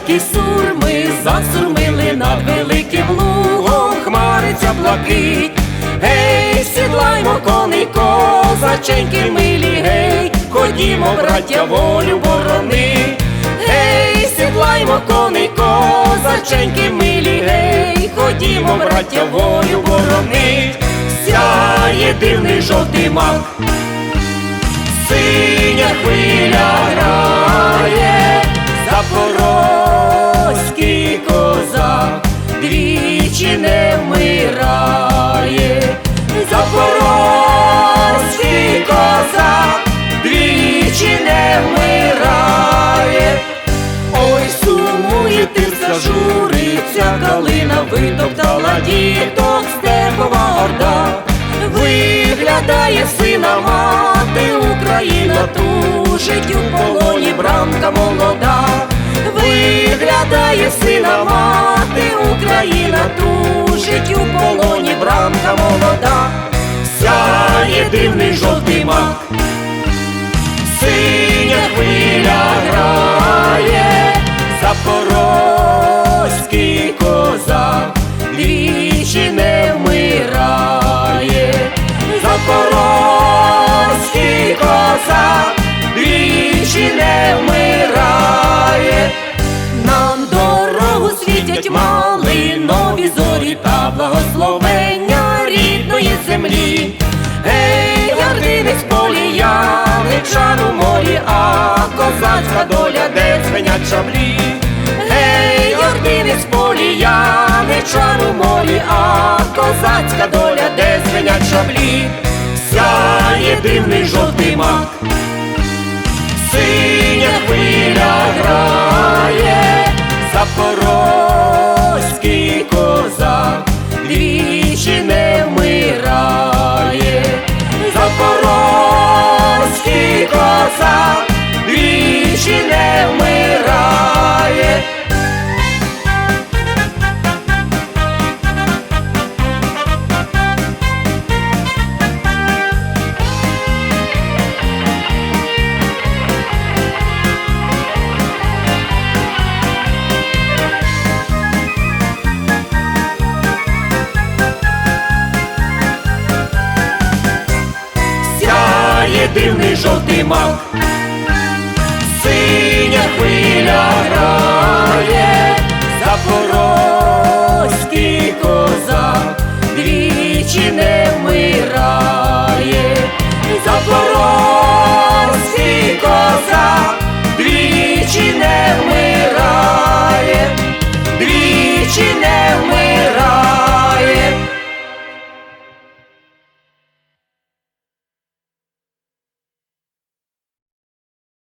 далекі сурми засурмили над великим лугом, хмариться блакить. Гей, сідлаймо коней, козаченьки милі, гей, ходімо, браття, волю борони. Гей, сідлаймо коней, козаченьки милі, гей, ходімо, браття, волю борони. Сяє дивний жовтий мак, синя хвиля журиться, калина витоптала діток степова орда. Виглядає сина мати, Україна тужить у полоні бранка молода. Виглядає сина мати, Україна тужить у полоні бранка молода. Благословення рідної землі. Гей, ярдинець полі, яничар у морі, а козацька доля де звенять шаблі. Гей, ярдинець полі, яничар у морі, а козацька доля де звенять шаблі. Сяє дивний жовтий мак, дивний жовтий мак, синя хвиля гра.